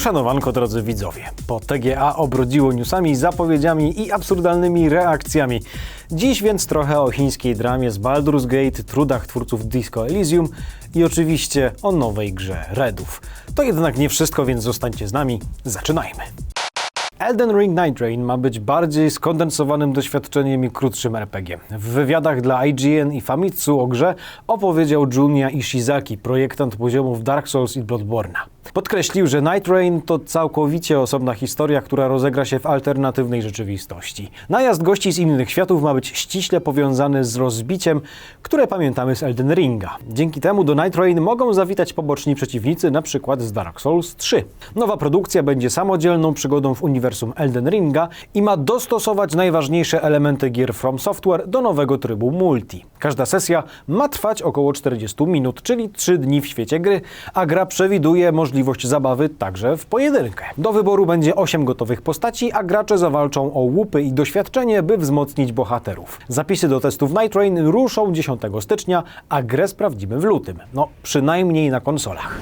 Uszanowanko, drodzy widzowie. Po TGA obrodziło newsami, zapowiedziami i absurdalnymi reakcjami. Dziś więc trochę o chińskiej dramie z Baldur's Gate, trudach twórców Disco Elysium i oczywiście o nowej grze Redów. To jednak nie wszystko, więc zostańcie z nami. Zaczynajmy. Elden Ring Night Rain ma być bardziej skondensowanym doświadczeniem i krótszym RPG. W wywiadach dla IGN i Famitsu o grze opowiedział Junya Ishizaki, projektant poziomów Dark Souls i Bloodborne'a. Podkreślił, że Night Rain to całkowicie osobna historia, która rozegra się w alternatywnej rzeczywistości. Najazd gości z innych światów ma być ściśle powiązany z rozbiciem, które pamiętamy z Elden Ringa. Dzięki temu do Night Rain mogą zawitać poboczni przeciwnicy, np. z Dark Souls 3. Nowa produkcja będzie samodzielną przygodą w uniwersum Elden Ringa i ma dostosować najważniejsze elementy gier From Software do nowego trybu multi. Każda sesja ma trwać około 40 minut, czyli 3 dni w świecie gry, a gra przewiduje możliwość zabawy także w pojedynkę. Do wyboru będzie 8 gotowych postaci, a gracze zawalczą o łupy i doświadczenie, by wzmocnić bohaterów. Zapisy do testów Night Rain ruszą 10 stycznia, a grę sprawdzimy w lutym. No, przynajmniej na konsolach.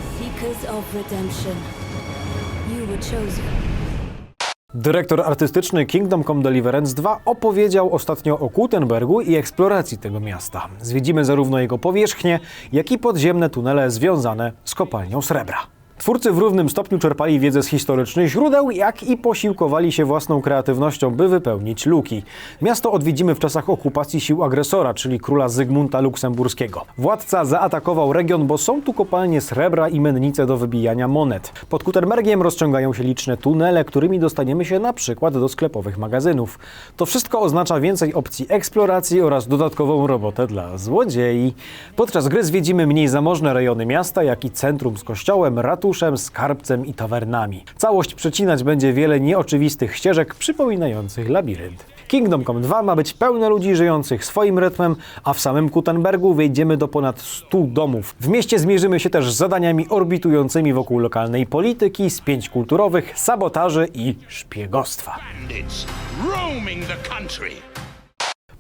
Dyrektor artystyczny Kingdom Come Deliverance 2 opowiedział ostatnio o Gutenbergu i eksploracji tego miasta. Zwiedzimy zarówno jego powierzchnię, jak i podziemne tunele związane z kopalnią srebra. Twórcy w równym stopniu czerpali wiedzę z historycznych źródeł, jak i posiłkowali się własną kreatywnością, by wypełnić luki. Miasto odwiedzimy w czasach okupacji sił agresora, czyli króla Zygmunta Luksemburskiego. Władca zaatakował region, bo są tu kopalnie srebra i mennice do wybijania monet. Pod Kutermergiem rozciągają się liczne tunele, którymi dostaniemy się na przykład do sklepowych magazynów. To wszystko oznacza więcej opcji eksploracji oraz dodatkową robotę dla złodziei. Podczas gry zwiedzimy mniej zamożne rejony miasta, jak i centrum z kościołem, ratuszem, skarbcem i tawernami. Całość przecinać będzie wiele nieoczywistych ścieżek przypominających labirynt. Kingdom Come 2 ma być pełne ludzi żyjących swoim rytmem, a w samym Kutenbergu wejdziemy do ponad 100 domów. W mieście zmierzymy się też z zadaniami orbitującymi wokół lokalnej polityki, spięć kulturowych, sabotaży i szpiegostwa. bandits.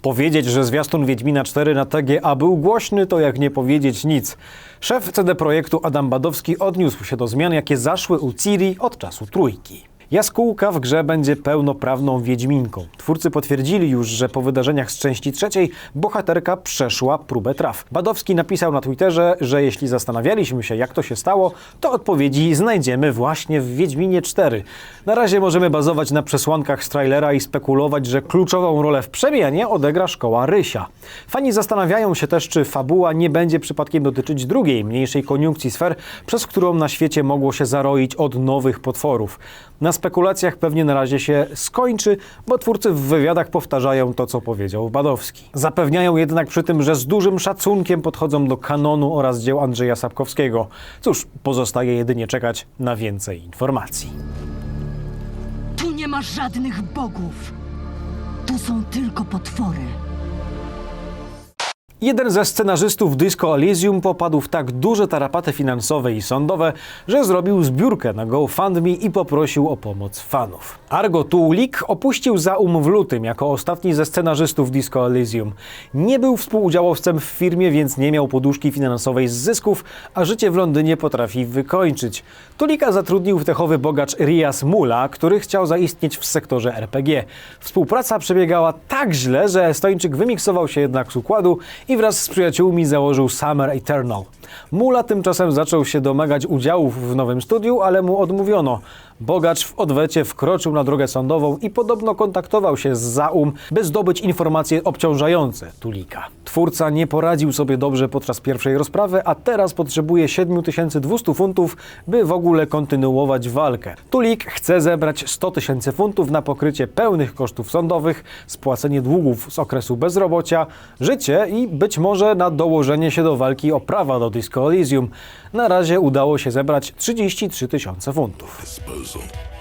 Powiedzieć, że zwiastun Wiedźmina 4 na TGA był głośny, to jak nie powiedzieć nic. Szef CD Projektu Adam Badowski odniósł się do zmian, jakie zaszły u Ciri od czasu trójki. Jaskółka w grze będzie pełnoprawną Wiedźminką. Twórcy potwierdzili już, że po wydarzeniach z części trzeciej bohaterka przeszła próbę traw. Badowski napisał na Twitterze, że jeśli zastanawialiśmy się, jak to się stało, to odpowiedzi znajdziemy właśnie w Wiedźminie 4. Na razie możemy bazować na przesłankach z trailera i spekulować, że kluczową rolę w przemianie odegra szkoła Rysia. Fani zastanawiają się też, czy fabuła nie będzie przypadkiem dotyczyć drugiej, mniejszej koniunkcji sfer, przez którą na świecie mogło się zaroić od nowych potworów. Na spekulacjach pewnie na razie się skończy, bo twórcy w wywiadach powtarzają to, co powiedział Badowski. Zapewniają jednak przy tym, że z dużym szacunkiem podchodzą do kanonu oraz dzieł Andrzeja Sapkowskiego. Cóż, pozostaje jedynie czekać na więcej informacji. Tu nie ma żadnych bogów. Tu są tylko potwory. Jeden ze scenarzystów Disco Elysium popadł w tak duże tarapaty finansowe i sądowe, że zrobił zbiórkę na GoFundMe i poprosił o pomoc fanów. Argo Tulik opuścił Zaum w lutym jako ostatni ze scenarzystów Disco Elysium. Nie był współudziałowcem w firmie, więc nie miał poduszki finansowej z zysków, a życie w Londynie potrafi wykończyć. Tulika zatrudnił wtechowy bogacz Rias Mula, który chciał zaistnieć w sektorze RPG. Współpraca przebiegała tak źle, że Estończyk wymiksował się jednak z układu i wraz z przyjaciółmi założył Summer Eternal. Mula tymczasem zaczął się domagać udziałów w nowym studiu, ale mu odmówiono. Bogacz w odwecie wkroczył na drogę sądową i podobno kontaktował się z Zaum, by zdobyć informacje obciążające Tulika. Twórca nie poradził sobie dobrze podczas pierwszej rozprawy, a teraz potrzebuje 7200 funtów, by w ogóle kontynuować walkę. Tulik chce zebrać 100 tysięcy funtów na pokrycie pełnych kosztów sądowych, spłacenie długów z okresu bezrobocia, życie i być może na dołożenie się do walki o prawa do Disco Elysium. Na razie udało się zebrać 33 tysiące funtów. refusal.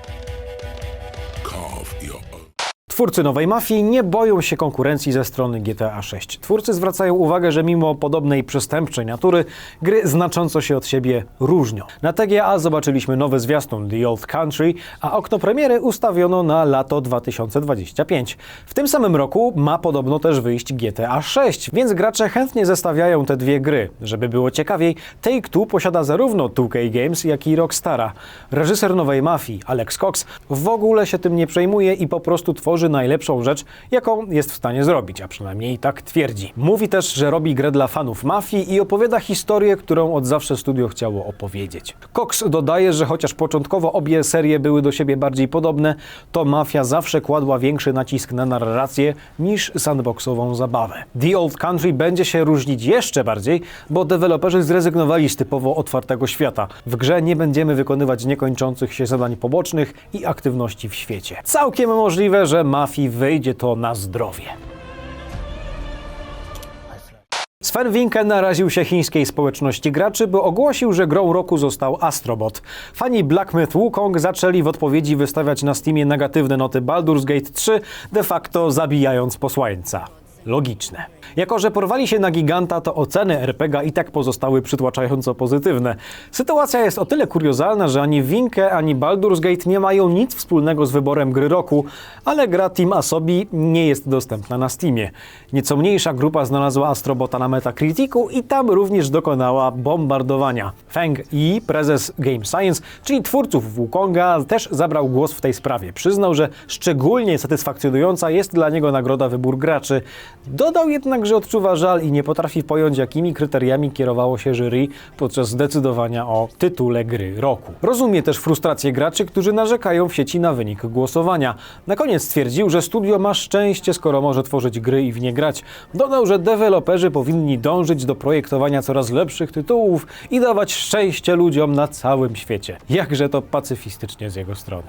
Twórcy nowej mafii nie boją się konkurencji ze strony GTA 6. Twórcy zwracają uwagę, że mimo podobnej przestępczej natury, gry znacząco się od siebie różnią. Na TGA zobaczyliśmy nowy zwiastun The Old Country, a okno premiery ustawiono na lato 2025. W tym samym roku ma podobno też wyjść GTA 6, więc gracze chętnie zestawiają te dwie gry. Żeby było ciekawiej, Take-Two posiada zarówno 2K Games, jak i Rockstara. Reżyser nowej mafii, Alex Cox, w ogóle się tym nie przejmuje i po prostu tworzy najlepszą rzecz, jaką jest w stanie zrobić, a przynajmniej tak twierdzi. Mówi też, że robi grę dla fanów mafii i opowiada historię, którą od zawsze studio chciało opowiedzieć. Cox dodaje, że chociaż początkowo obie serie były do siebie bardziej podobne, to mafia zawsze kładła większy nacisk na narrację niż sandboxową zabawę. The Old Country będzie się różnić jeszcze bardziej, bo deweloperzy zrezygnowali z typowo otwartego świata. W grze nie będziemy wykonywać niekończących się zadań pobocznych i aktywności w świecie. Całkiem możliwe, że mafii wyjdzie to na zdrowie. Sven Winke naraził się chińskiej społeczności graczy, bo ogłosił, że grą roku został Astrobot. Fani Black Myth Wukong zaczęli w odpowiedzi wystawiać na Steamie negatywne noty Baldur's Gate 3, de facto zabijając posłańca. Logiczne. Jako, że porwali się na giganta, to oceny RPG i tak pozostały przytłaczająco pozytywne. Sytuacja jest o tyle kuriozalna, że ani Winke, ani Baldur's Gate nie mają nic wspólnego z wyborem gry roku, ale gra Team Asobi nie jest dostępna na Steamie. Nieco mniejsza grupa znalazła Astrobota na Metacriticu i tam również dokonała bombardowania. Feng Yi, prezes Game Science, czyli twórców Wukonga, też zabrał głos w tej sprawie. Przyznał, że szczególnie satysfakcjonująca jest dla niego nagroda wybór graczy. Dodał jednak, że odczuwa żal i nie potrafi pojąć, jakimi kryteriami kierowało się jury podczas decydowania o tytule gry roku. Rozumie też frustrację graczy, którzy narzekają w sieci na wynik głosowania. Na koniec stwierdził, że studio ma szczęście, skoro może tworzyć gry i w nie grać. Dodał, że deweloperzy powinni dążyć do projektowania coraz lepszych tytułów i dawać szczęście ludziom na całym świecie. Jakże to pacyfistycznie z jego strony.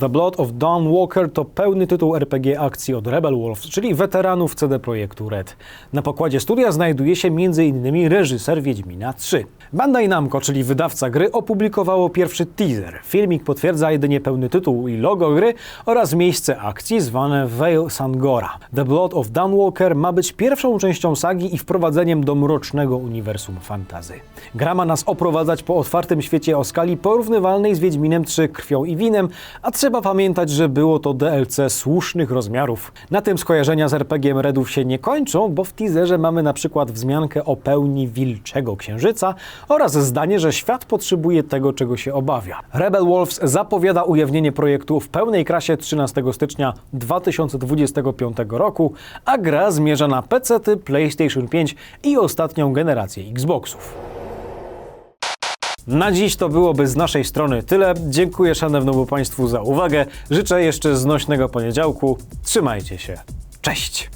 The Blood of Dawn Walker to pełny tytuł RPG akcji od Rebel Wolves, czyli weteranów CD Projektu Red. Na pokładzie studia znajduje się m.in. reżyser Wiedźmina 3. Bandai Namco, czyli wydawca gry, opublikowało pierwszy teaser. Filmik potwierdza jedynie pełny tytuł i logo gry oraz miejsce akcji zwane Vale Sangora. The Blood of Dawnwalker ma być pierwszą częścią sagi i wprowadzeniem do mrocznego uniwersum fantazy. Gra ma nas oprowadzać po otwartym świecie o skali porównywalnej z Wiedźminem 3 krwią i winem, a trzeba pamiętać, że było to DLC słusznych rozmiarów. Na tym skojarzenia z RPG Redów się nie kończą, bo w teaserze mamy na przykład wzmiankę o pełni wilczego księżyca oraz zdanie, że świat potrzebuje tego, czego się obawia. Rebel Wolves zapowiada ujawnienie projektu w pełnej krasie 13 stycznia 2025 roku, a gra zmierza na PC, PlayStation 5 i ostatnią generację Xboxów. Na dziś to byłoby z naszej strony tyle. Dziękuję szanownemu Państwu za uwagę. Życzę jeszcze znośnego poniedziałku. Trzymajcie się. Cześć!